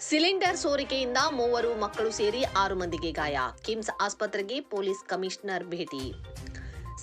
Cylinder ಸೋರಿಕೆಯಿಂದ ಮೂವರು ಮಕ್ಕಳು ಸೇರಿ ಆರು ಮಂದಿಗೆ ಗಾಯ. ಕಿಮ್ಸ್ ಆಸ್ಪತ್ರೆಗೆ ಪೊಲೀಸ್ ಕಮಿಷನರ್ ಭೇಟಿ.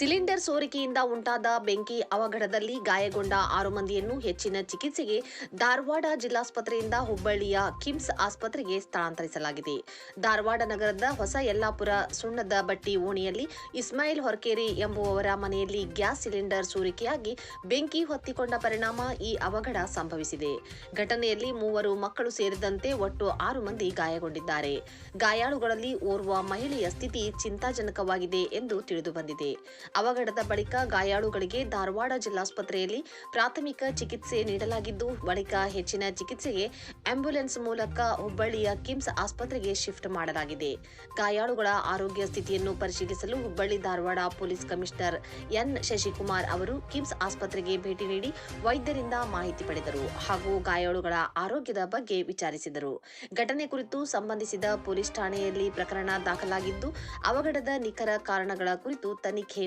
ಸಿಲಿಂಡರ್ ಸೋರಿಕೆಯಿಂದ ಉಂಟಾದ ಬೆಂಕಿ ಅವಘಡದಲ್ಲಿ ಗಾಯಗೊಂಡ ಆರು ಮಂದಿಯನ್ನು ಹೆಚ್ಚಿನ ಚಿಕಿತ್ಸೆಗೆ ಧಾರವಾಡ ಜಿಲ್ಲಾಸ್ಪತ್ರೆಯಿಂದ ಹುಬ್ಬಳ್ಳಿಯ ಕಿಮ್ಸ್ ಆಸ್ಪತ್ರೆಗೆ ಸ್ಥಳಾಂತರಿಸಲಾಗಿದೆ. ಧಾರವಾಡ ನಗರದ ಹೊಸ ಯಲ್ಲಾಪುರ ಸುಣ್ಣದ ಬಟ್ಟಿ ಓಣಿಯಲ್ಲಿ ಇಸ್ಮಾಯಿಲ್ ಹೊರಕೇರಿ ಎಂಬುವವರ ಮನೆಯಲ್ಲಿ ಗ್ಯಾಸ್ ಸಿಲಿಂಡರ್ ಸೋರಿಕೆಯಾಗಿ ಬೆಂಕಿ ಹೊತ್ತಿಕೊಂಡ ಪರಿಣಾಮ ಈ ಅವಘಡ ಸಂಭವಿಸಿದೆ. ಘಟನೆಯಲ್ಲಿ ಮೂವರು ಮಕ್ಕಳು ಸೇರಿದಂತೆ ಒಟ್ಟು ಆರು ಮಂದಿ ಗಾಯಗೊಂಡಿದ್ದಾರೆ. ಗಾಯಾಳುಗಳಲ್ಲಿ ಓರ್ವ ಮಹಿಳೆಯ ಸ್ಥಿತಿ ಚಿಂತಾಜನಕವಾಗಿದೆ ಎಂದು ತಿಳಿದುಬಂದಿದೆ ಅವಘಡದ ಬಳಿಕ ಗಾಯಾಳುಗಳಿಗೆ ಧಾರವಾಡ ಜಿಲ್ಲಾಸ್ಪತ್ರೆಯಲ್ಲಿ ಪ್ರಾಥಮಿಕ ಚಿಕಿತ್ಸೆ ನೀಡಲಾಗಿದ್ದು, ಬಳಿಕ ಹೆಚ್ಚಿನ ಚಿಕಿತ್ಸೆಗೆ ಆಂಬ್ಯುಲೆನ್ಸ್ ಮೂಲಕ ಹುಬ್ಬಳ್ಳಿಯ ಕಿಮ್ಸ್ ಆಸ್ಪತ್ರೆಗೆ ಶಿಫ್ಟ್ ಮಾಡಲಾಗಿದೆ. ಗಾಯಾಳುಗಳ ಆರೋಗ್ಯ ಸ್ಥಿತಿಯನ್ನು ಪರಿಶೀಲಿಸಲು Hubballi Dharwad police commissioner N. Shashikumar ಅವರು ಕಿಮ್ಸ್ ಆಸ್ಪತ್ರೆಗೆ ಭೇಟಿ ನೀಡಿ ವೈದ್ಯರಿಂದ ಮಾಹಿತಿ ಪಡೆದರು ಹಾಗೂ ಗಾಯಾಳುಗಳ ಆರೋಗ್ಯದ ಬಗ್ಗೆ ವಿಚಾರಿಸಿದರು. ಘಟನೆ ಕುರಿತು ಸಂಬಂಧಿಸಿದ ಪೊಲೀಸ್ ಠಾಣೆಯಲ್ಲಿ ಪ್ರಕರಣ ದಾಖಲಾಗಿದ್ದು, ಅವಘಡದ ನಿಖರ ಕಾರಣಗಳ ಕುರಿತು ತನಿಖೆ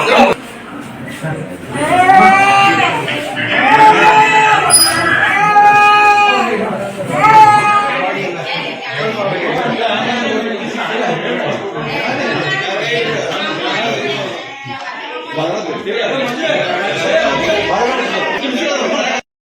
Thank you.